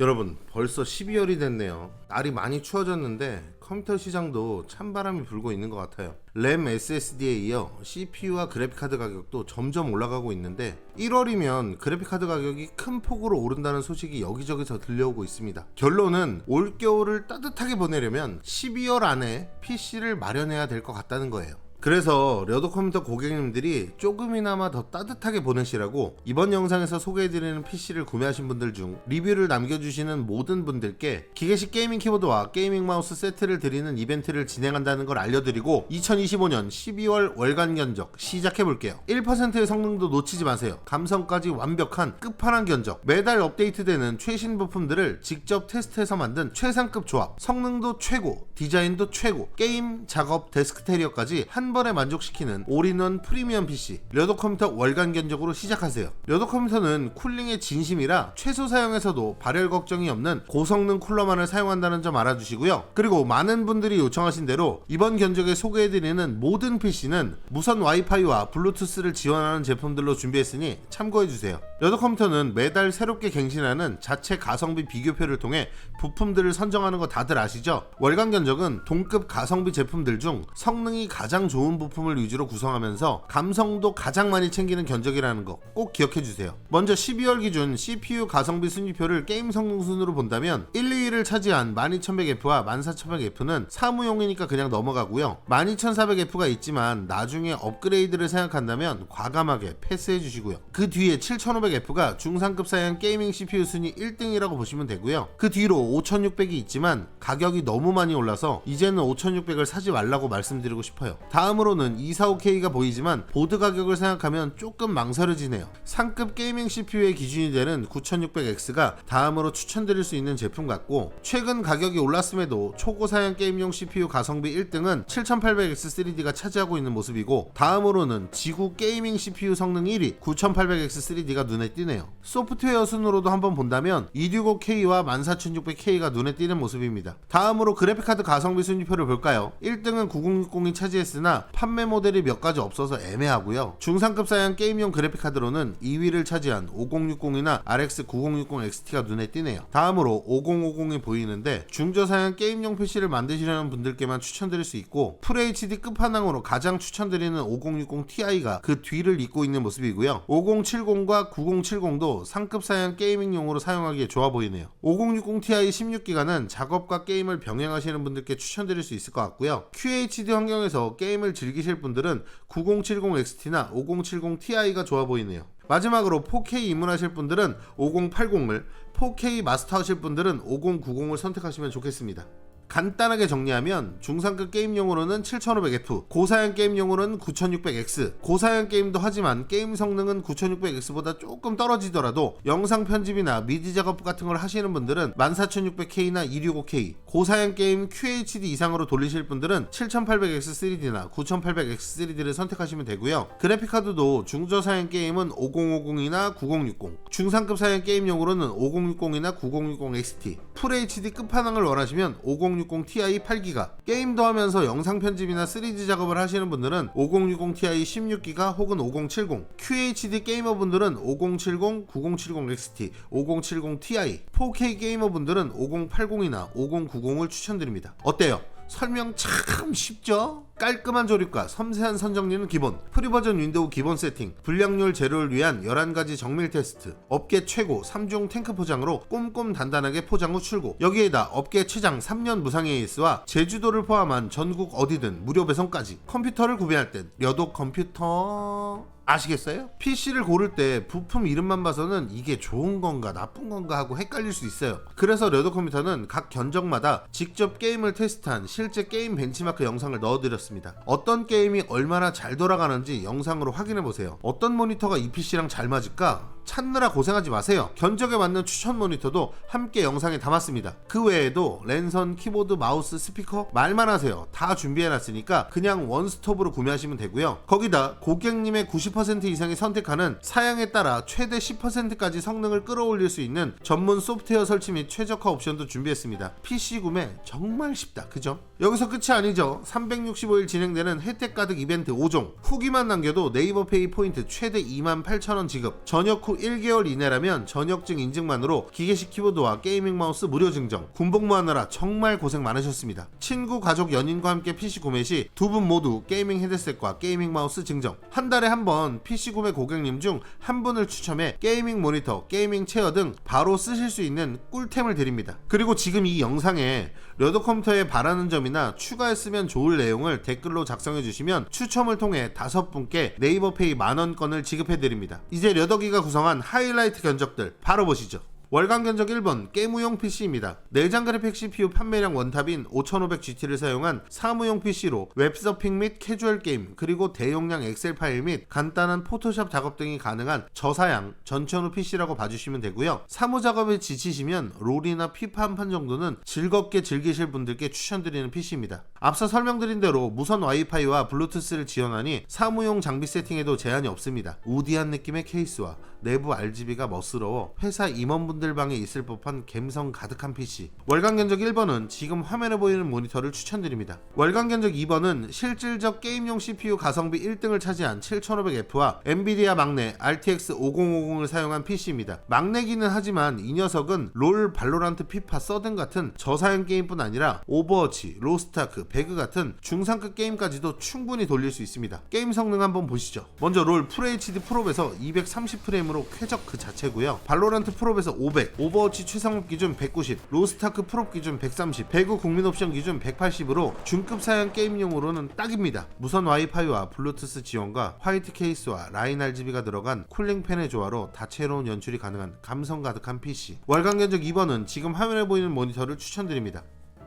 여러분 벌써 12월이 됐네요. 날이 많이 추워졌는데 컴퓨터 시장도 찬바람이 불고 있는 것 같아요. 램 SSD에 이어 CPU와 그래픽카드 가격도 점점 올라가고 있는데 1월이면 그래픽카드 가격이 큰 폭으로 오른다는 소식이 여기저기서 들려오고 있습니다. 결론은 올겨울을 따뜻하게 보내려면 12월 안에 PC를 마련해야 될 것 같다는 거예요 그래서 려도 컴퓨터 고객님들이 조금이나마 더 따뜻하게 보내시라고 이번 영상에서 소개해드리는 PC를 구매하신 분들 중 리뷰를 남겨주시는 모든 분들께 기계식 게이밍 키보드와 게이밍 마우스 세트를 드리는 이벤트를 진행한다는 걸 알려드리고 2025년 12월 월간 견적 시작해볼게요. 1%의 성능도 놓치지 마세요. 감성까지 완벽한 끝판왕 견적. 매달 업데이트되는 최신 부품들을 직접 테스트해서 만든 최상급 조합. 성능도 최고 디자인도 최고 게임 작업 데스크 테리어까지 한 번에 만족시키는 올인원 프리미엄 PC 려도 컴퓨터 월간 견적으로 시작하세요. 려도 컴퓨터는 쿨링의 진심이라 최소 사용에서도 발열 걱정이 없는 고성능 쿨러만을 사용한다는 점 알아주시고요. 그리고 많은 분들이 요청하신 대로 이번 견적에 소개해드리는 모든 PC는 무선 와이파이와 블루투스를 지원하는 제품들로 준비했으니 참고해주세요. 려도 컴퓨터는 매달 새롭게 갱신하는 자체 가성비 비교표를 통해 부품들을 선정하는 거 다들 아시죠? 월간 견적은 동급 가성비 제품들 중 성능이 가장 좋은 부품을 위주로 구성하면서 감성도 가장 많이 챙기는 견적이라는 거 꼭 기억해 주세요. 먼저 12월 기준 CPU 가성비 순위표를 게임 성능 순으로 본다면 1, 2위를 차지한 12100F와 14800F는 사무용이니까 그냥 넘어가고요. 12400F가 있지만 나중에 업그레이드를 생각한다면 과감하게 패스해 주시고요. 그 뒤에 7500F가 중상급 사양 게이밍 CPU 순위 1등이라고 보시면 되고요. 그 뒤로 5600이 있지만 가격이 너무 많이 올라서 이제는 5600을 사지 말라고 말씀드리고 싶어요. 다음 으로는 245K가 보이지만 보드 가격을 생각하면 조금 망설여지네요. 상급 게이밍 CPU의 기준이 되는 9600X가 다음으로 추천드릴 수 있는 제품 같고 최근 가격이 올랐음에도 초고 사양 게임용 CPU 가성비 1등은 7800X3D가 차지하고 있는 모습이고 다음으로는 지구 게이밍 CPU 성능 1위 9800X3D가 눈에 띄네요. 소프트웨어 순으로도 한번 본다면 265K와 14600K가 눈에 띄는 모습입니다. 다음으로 그래픽카드 가성비 순위표를 볼까요? 1등은 9060이 차지했으나 판매 모델이 몇 가지 없어서 애매하고요. 중상급 사양 게임용 그래픽 카드로는 2위를 차지한 5060이나 RX 9060 XT가 눈에 띄네요. 다음으로 5050이 보이는데 중저 사양 게임용 PC를 만드시려는 분들께만 추천드릴 수 있고 FHD 끝판왕으로 가장 추천드리는 5060 Ti가 그 뒤를 잇고 있는 모습이고요. 5070과 9070도 상급 사양 게이밍용으로 사용하기에 좋아 보이네요. 5060 Ti 16기가는 작업과 게임을 병행하시는 분들께 추천드릴 수 있을 것 같고요. QHD 환경에서 게임을 즐기실 분들은 9070 XT나 5070 Ti가 좋아 보이네요. 마지막으로 4K 입문하실 분들은 5080을, 4K 마스터 하실 분들은 5090을 선택하시면 좋겠습니다. 간단하게 정리하면 중상급 게임용으로는 7500F, 고사양 게임용으로는 9600X, 고사양 게임도 하지만 게임 성능은 9600X보다 조금 떨어지더라도 영상 편집이나 미디 작업 같은 걸 하시는 분들은 14600K나 265K, 고사양 게임 QHD 이상으로 돌리실 분들은 7800X3D나 9800X3D를 선택하시면 되고요. 그래픽카드도 중저사양 게임은 5050이나 9060, 중상급 사양 게임용으로는 5060이나 9060 XT, FHD 끝판왕을 원하시면 5060 Ti 8기가, 게임도 하면서 영상 편집이나 3D 작업을 하시는 분들은 5060 Ti 16기가 혹은 5070, QHD 게이머분들은 5070, 9070 XT, 5070 Ti, 4K 게이머분들은 5080이나 5090을 추천드립니다. 어때요? 설명 참 쉽죠? 깔끔한 조립과 섬세한 선정리는 기본, 프리버전 윈도우 기본 세팅, 불량률 제로를 위한 11가지 정밀 테스트, 업계 최고 3중 탱크 포장으로 꼼꼼 단단하게 포장 후 출고, 여기에다 업계 최장 3년 무상 AS와 제주도를 포함한 전국 어디든 무료 배송까지, 컴퓨터를 구매할 땐 려도 컴퓨터... 아시겠어요? PC를 고를 때 부품 이름만 봐서는 이게 좋은 건가 나쁜 건가 하고 헷갈릴 수 있어요. 그래서 려도 컴퓨터는 각 견적마다 직접 게임을 테스트한 실제 게임 벤치마크 영상을 넣어드렸습니다. 어떤 게임이 얼마나 잘 돌아가는지 영상으로 확인해 보세요. 어떤 모니터가 이 PC랑 잘 맞을까? 찾느라 고생하지 마세요. 견적에 맞는 추천 모니터도 함께 영상에 담았습니다. 그 외에도 랜선, 키보드, 마우스, 스피커 말만 하세요. 다 준비해놨으니까 그냥 원스톱으로 구매하시면 되고요. 거기다 고객님의 90% 이상이 선택하는 사양에 따라 최대 10%까지 성능을 끌어올릴 수 있는 전문 소프트웨어 설치 및 최적화 옵션도 준비했습니다. PC 구매 정말 쉽다. 그죠? 여기서 끝이 아니죠. 365일 진행되는 혜택 가득 이벤트 5종. 후기만 남겨도 네이버 페이 포인트 최대 28,000원 지급. 전역 후 1개월 이내라면 전역증 인증만으로 기계식 키보드와 게이밍 마우스 무료 증정. 군복무 하느라 정말 고생 많으셨습니다. 친구, 가족, 연인과 함께 PC 구매 시 두 분 모두 게이밍 헤드셋과 게이밍 마우스 증정. 한 달에 한 번 PC 구매 고객님 중 한 분을 추첨해 게이밍 모니터, 게이밍 체어 등 바로 쓰실 수 있는 꿀템을 드립니다. 그리고 지금 이 영상에 려더 컴퓨터에 바라는 점이나 추가했으면 좋을 내용을 댓글로 작성해 주시면 추첨을 통해 다섯 분께 네이버 페이 만원권을 지급해 드립니다. 이제 려더기가 구성한 하이라이트 견적들 바로 보시죠. 월간 견적 1번 게임용 PC입니다. 내장 그래픽 CPU 판매량 원탑인 5500GT를 사용한 사무용 PC로 웹서핑 및 캐주얼 게임 그리고 대용량 엑셀 파일 및 간단한 포토샵 작업 등이 가능한 저사양 전천후 PC라고 봐주시면 되고요. 사무 작업에 지치시면 롤이나 피파 한 판 정도는 즐겁게 즐기실 분들께 추천드리는 PC입니다. 앞서 설명드린 대로 무선 와이파이와 블루투스를 지원하니 사무용 장비 세팅에도 제한이 없습니다. 우디한 느낌의 케이스와 내부 RGB가 멋스러워 회사 임원분들 방에 있을 법한 감성 가득한 PC. 월간 견적 1번은 지금 화면에 보이는 모니터를 추천드립니다. 월간 견적 2번은 실질적 게임용 CPU 가성비 1등을 차지한 7500F와 엔비디아 막내 RTX 5050을 사용한 PC입니다. 막내기는 하지만 이 녀석은 롤, 발로란트, 피파, 서든 같은 저사양 게임뿐 아니라 오버워치, 로스타크, 배그 같은 중상급 게임까지도 충분히 돌릴 수 있습니다. 게임 성능 한번 보시죠. 먼저 롤 FHD 프로에서 230프레임으로 쾌적 그 자체고요. 발로란트 프로에서 500, 오버워치 최상급 기준 190, 로스타크 프로 기준 130, 배구 국민 옵션 기준 180으로 중급 사양 게임용으로는 딱입니다. 무선 와이파이와 블루투스 지원과 화이트 케이스와 라인 RGB가 들어간 쿨링팬의 조화로 다채로운 연출이 가능한 감성 가득한 PC. 월간 견적 2번은 지금 화면에 보이는 모니터를 추천드립니다.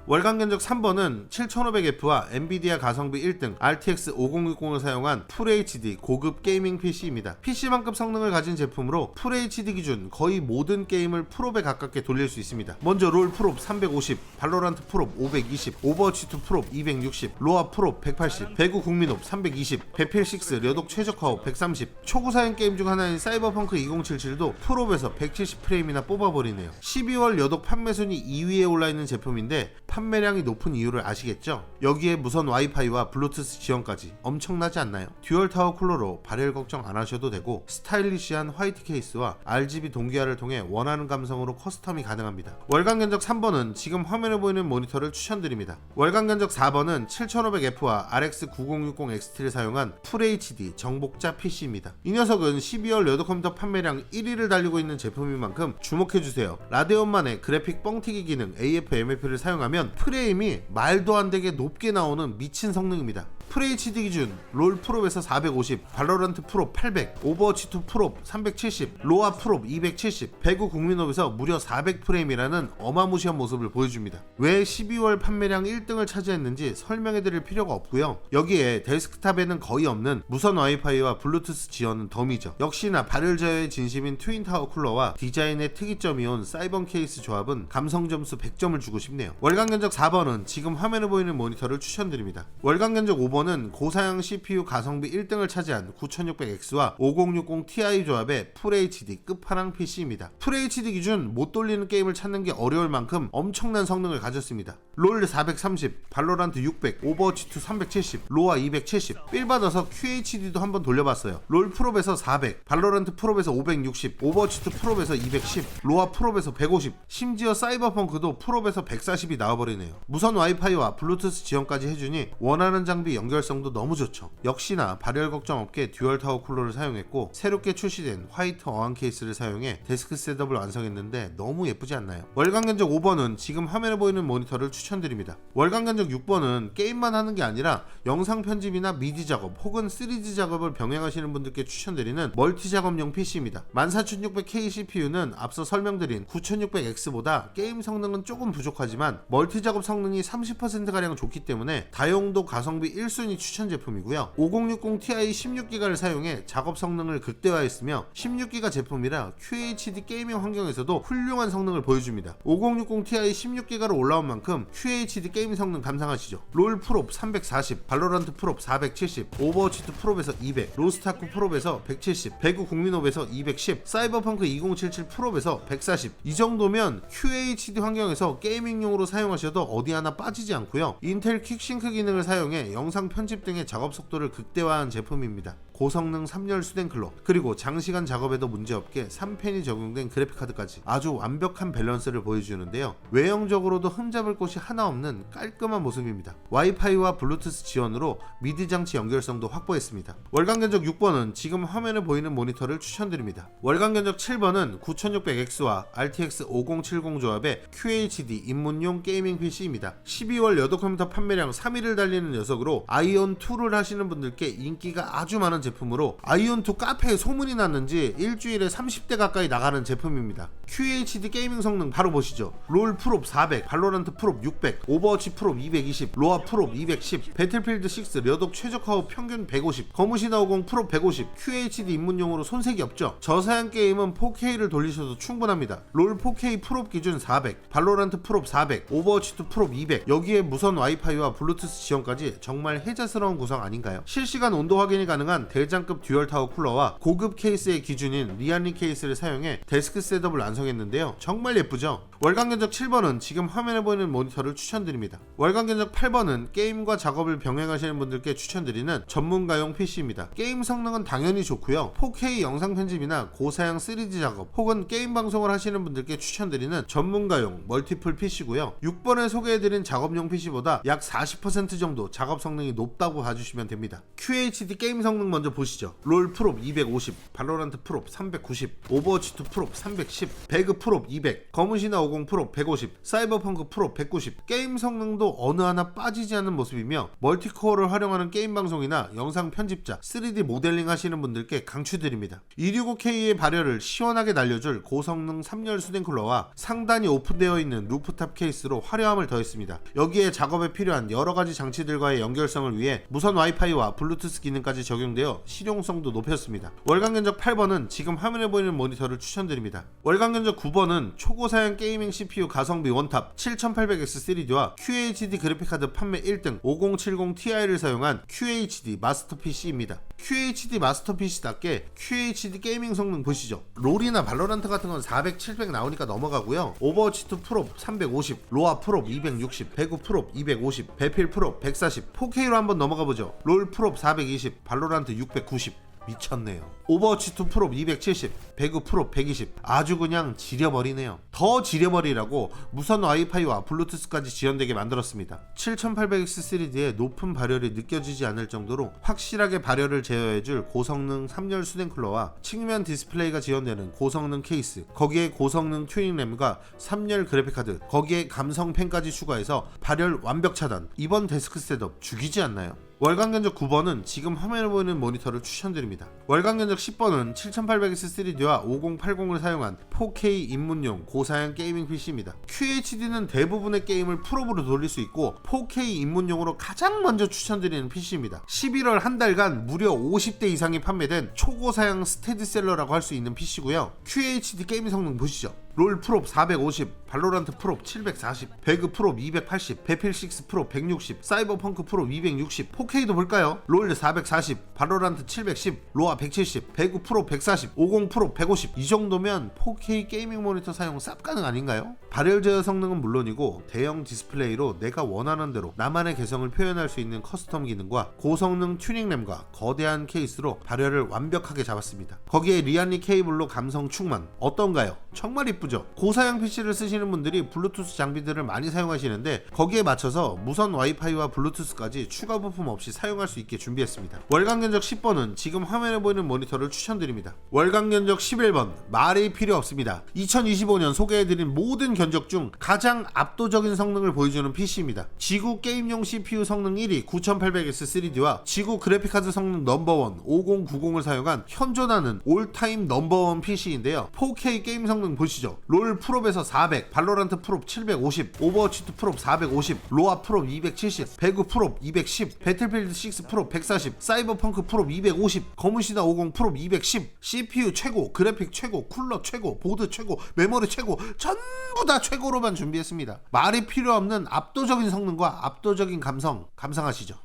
월간 견적 3번은 7500F와 엔비디아 가성비 1등 RTX 5060을 사용한 FHD 고급 게이밍 PC입니다. PC만급 성능을 가진 제품으로 FHD 기준 거의 모든 게임을 프롭에 가깝게 돌릴 수 있습니다. 먼저 롤 프롭 350, 발로란트 프롭 520, 오버워치 2 프롭 260, 로아 프롭 180, 배구 국민옵 320, 배필 6 려독 최적화호 130, 초구사양 게임 중 하나인 사이버펑크 2077도 프롭에서 170프레임이나 뽑아버리네요. 12월 려독 판매 순위 2위에 올라 있는 제품인데 판매량이 높은 이유를 아시겠죠? 여기에 무선 와이파이와 블루투스 지원까지 엄청나지 않나요? 듀얼 타워 쿨러로 발열 걱정 안 하셔도 되고 스타일리시한 화이트 케이스와 RGB 동기화를 통해 원하는 감성으로 커스텀이 가능합니다. 월간 견적 3번은 지금 화면에 보이는 모니터를 추천드립니다. 월간 견적 4번은 7500F와 RX 9060 XT를 사용한 FHD 정복자 PC입니다. 이 녀석은 12월 레드 컴퓨터 판매량 1위를 달리고 있는 제품인 만큼 주목해주세요. 라데온만의 그래픽 뻥튀기 기능 AF/MF를 사용하면 프레임이 말도 안 되게 높게 나오는 미친 성능입니다. FHD 기준 롤 프롭에서 450, 발로란트 프로 800, 오버워치 2 프로 370, 로아 프로 270, 배구 국민업에서 무려 400프레임이라는 어마무시한 모습을 보여줍니다. 왜 12월 판매량 1등을 차지했는지 설명해드릴 필요가 없고요. 여기에 데스크탑에는 거의 없는 무선 와이파이와 블루투스 지원은 덤이죠. 역시나 발열 제어의 진심인 트윈타워 쿨러와 디자인의 특이점이온 사이번 케이스 조합은 감성 점수 100점을 주고 싶네요. 월간 견적 4번은 지금 화면에 보이는 모니터를 추천드립니다. 월간 견적 5번 은 고사양 CPU 가성비 1등을 차지한 9600X와 5060 Ti 조합의 FHD 끝판왕 PC입니다. FHD 기준 못 돌리는 게임을 찾는 게 어려울 만큼 엄청난 성능을 가졌습니다. 롤 430, 발로란트 600, 오버워치 2 370, 로아 270, 빌 받아서 QHD도 한번 돌려봤어요. 롤 프롭에서 400, 발로란트 프롭에서 560, 오버워치 2 프롭에서 210, 로아 프롭에서 150, 심지어 사이버펑크도 프롭에서 140이 나와버리네요. 무선 와이파이와 블루투스 지원까지 해주니 원하는 장비 연결 성도 너무 좋죠. 역시나 발열 걱정 없게 듀얼 타워 쿨러를 사용했고 새롭게 출시된 화이트 어항 케이스를 사용해 데스크 셋업을 완성했는데 너무 예쁘지 않나요? 월간 견적 5번은 지금 화면에 보이는 모니터를 추천드립니다. 월간 견적 6번은 게임만 하는 게 아니라 영상 편집이나 미디 작업 혹은 3D 작업을 병행하시는 분들께 추천드리는 멀티 작업용 PC입니다. 14600K CPU는 앞서 설명드린 9600X보다 게임 성능은 조금 부족하지만 멀티 작업 성능이 30%가량 좋기 때문에 다용도 가성비 1 순위 추천 제품이고요. 5060 Ti 16기가를 사용해 작업 성능을 극대화했으며 16기가 제품이라 QHD 게이밍 환경에서도 훌륭한 성능을 보여줍니다. 5060 Ti 16기가로 올라온 만큼 QHD 게이밍 성능 감상하시죠. 롤 프롭 340, 발로란트 프롭 470, 오버워치 2 프롭에서 200, 로스타크 프롭에서 170, 배구 국민옵에서 210, 사이버펑크 2077 프롭에서 140. 이 정도면 QHD 환경에서 게이밍용으로 사용하셔도 어디 하나 빠지지 않고요. 인텔 퀵싱크 기능을 사용해 영상 편집 등의 작업 속도를 극대화한 제품입니다. 고성능 3열 수된 클럭, 그리고 장시간 작업에도 문제없게 3펜이 적용된 그래픽카드까지 아주 완벽한 밸런스를 보여주는데요. 외형적으로도 흠잡을 곳이 하나 없는 깔끔한 모습입니다. 와이파이와 블루투스 지원으로 미디 장치 연결성도 확보했습니다. 월간 견적 6번은 지금 화면에 보이는 모니터를 추천드립니다. 월간 견적 7번은 9600X와 RTX 5070 조합의 QHD 입문용 게이밍 PC입니다. 12월 여도 컴퓨터 판매량 3위를 달리는 녀석으로 아이온2를 하시는 분들께 인기가 아주 많은 제품으로 아이온2 카페에 소문이 났는지 일주일에 30대 가까이 나가는 제품입니다. QHD 게이밍 성능 바로 보시죠. 롤 프롭 400, 발로란트 프롭 600, 오버워치 프롭 220, 로아 프롭 210, 배틀필드 6 려독 최적화호 평균 150, 거무시나 50 프롭 150, QHD 입문용으로 손색이 없죠. 저사양 게임은 4K를 돌리셔도 충분합니다. 롤 4K 프롭 기준 400, 발로란트 프롭 400, 오버워치 2 프롭 200, 여기에 무선 와이파이와 블루투스 지원까지 정말 혜자스러운 구성 아닌가요? 실시간 온도 확인이 가능한 대장급 듀얼 타워 쿨러와 고급 케이스의 기준인 리안리 케이스를 사용해 데스크 셋업을 완성했는데요. 정말 예쁘죠? 월간 견적 7번은 지금 화면에 보이는 모니터를 추천드립니다. 월간 견적 8번은 게임과 작업을 병행하시는 분들께 추천드리는 전문가용 PC입니다. 게임 성능은 당연히 좋고요. 4K 영상 편집이나 고사양 3D 작업 혹은 게임 방송을 하시는 분들께 추천드리는 전문가용 멀티플 PC고요. 6번에 소개해드린 작업용 PC보다 약 40% 정도 작업 성능이 높다고 봐주시면 됩니다. QHD 게임 성능 먼저 보시죠. 롤 프롭 250, 발로란트 프롭 390, 오버워치 2 프롭 310, 배그 프롭 200, 검은신화 50 프롭 150, 사이버펑크 프롭 190. 게임 성능도 어느 하나 빠지지 않는 모습이며 멀티코어를 활용하는 게임 방송이나 영상 편집자, 3D 모델링 하시는 분들께 강추드립니다. 265K의 발열을 시원하게 날려줄 고성능 3열 수된 쿨러와 상단이 오픈되어 있는 루프탑 케이스로 화려함을 더했습니다. 여기에 작업에 필요한 여러 가지 장치들과의 연결성을 위해 무선 와이파이와 블루투스 기능까지 적용되어 실용성도 높였습니다. 월간 견적 8번은 지금 화면에 보이는 모니터를 추천드립니다. 월간 견적 9번은 초고사양 게 이밍 CPU 가성비 원탑 7800X 3D와 QHD 그래픽카드 판매 1등 5070 Ti를 사용한 QHD 마스터 PC입니다. QHD 마스터 PC답게 QHD 게이밍 성능 보시죠. 롤이나 발로란트 같은 건 400, 700 나오니까 넘어가고요. 오버워치 2 프롭 350, 로아 프롭 260, 배구 프롭 250, 배필 프롭 140, 4K로 한번 넘어가 보죠. 롤 프롭 420, 발로란트 690. 미쳤네요. 오버워치 2 프롭 270, 배그 프롭 120. 아주 그냥 지려버리네요. 더 지려버리라고 무선 와이파이와 블루투스까지 지원되게 만들었습니다. 7800X3D의 높은 발열이 느껴지지 않을 정도로 확실하게 발열을 제어해줄 고성능 3열 수냉 쿨러와 측면 디스플레이가 지원되는 고성능 케이스, 거기에 고성능 튜닝 램과 3열 그래픽 카드, 거기에 감성 펜까지 추가해서 발열 완벽 차단. 이번 데스크 셋업 죽이지 않나요? 월간 견적 9번은 지금 화면에 보이는 모니터를 추천드립니다. 월간 견적 10번은 7800X3D와 5080을 사용한 4K 입문용 고사양 게이밍 PC입니다. QHD는 대부분의 게임을 프로브로 돌릴 수 있고 4K 입문용으로 가장 먼저 추천드리는 PC입니다. 11월 한 달간 무려 50대 이상이 판매된 초고사양 스테디셀러라고 할 수 있는 PC고요. QHD 게임 성능 보시죠. 롤 프롭 450, 발로란트 프롭 740, 배그 프롭 280, 배필6 프로 160, 사이버펑크 프로 260, 4K도 볼까요? 롤 440, 발로란트 710, 로아 170, 배그 프로 140, 50 프로 150. 이 정도면 4K 게이밍 모니터 사용 쌉 가능 아닌가요? 발열 제어 성능은 물론이고 대형 디스플레이로 내가 원하는 대로 나만의 개성을 표현할 수 있는 커스텀 기능과 고성능 튜닝 램과 거대한 케이스로 발열을 완벽하게 잡았습니다. 거기에 리안리 케이블로 감성 충만. 어떤가요? 정말 이쁘죠? 고사양 PC를 쓰시는 분들이 블루투스 장비들을 많이 사용하시는데 거기에 맞춰서 무선 와이파이와 블루투스까지 추가 부품 없이 사용할 수 있게 준비했습니다. 월간 견적 10번은 지금 화면에 보이는 모니터를 추천드립니다. 월간 견적 11번 말이 필요 없습니다. 2025년 소개해드린 모든 견적 중 가장 압도적인 성능을 보여주는 PC입니다. 지구 게임용 CPU 성능 1위 9800X 3D와 지구 그래픽카드 성능 넘버원 5090을 사용한 현존하는 올타임 넘버원 PC인데요. 4K 게임 성능 보시죠. 롤 프롭에서 400, 발로란트 프롭 750, 오버워치 2 프롭 450, 로아 프롭 270, 배구 프롭 210, 배틀필드 6 프롭 140, 사이버펑크 프롭 250, 검은시다 50 프롭 210, CPU 최고, 그래픽 최고, 쿨러 최고, 보드 최고, 메모리 최고, 전부 다 최고로만 준비했습니다. 말이 필요 없는 압도적인 성능과 압도적인 감성, 감상하시죠.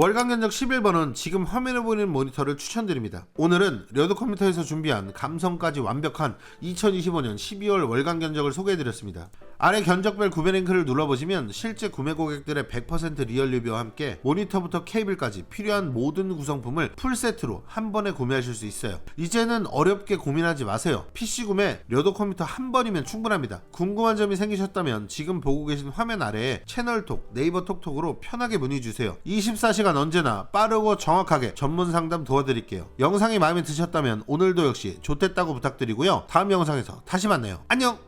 월간 견적 11번은 지금 화면에 보이는 모니터를 추천드립니다. 오늘은 레드 컴퓨터에서 준비한 감성까지 완벽한 2025년 12월 월간 견적을 소개해드렸습니다. 아래 견적별 구매 링크를 눌러보시면 실제 구매 고객들의 100% 리얼 리뷰와 함께 모니터부터 케이블까지 필요한 모든 구성품을 풀세트로 한 번에 구매하실 수 있어요. 이제는 어렵게 고민하지 마세요. PC 구매 려도 컴퓨터 한 번이면 충분합니다. 궁금한 점이 생기셨다면 지금 보고 계신 화면 아래에 채널톡, 네이버 톡톡으로 편하게 문의 주세요. 24시간 언제나 빠르고 정확하게 전문 상담 도와드릴게요. 영상이 마음에 드셨다면 오늘도 역시 좋댔다고 부탁드리고요. 다음 영상에서 다시 만나요. 안녕!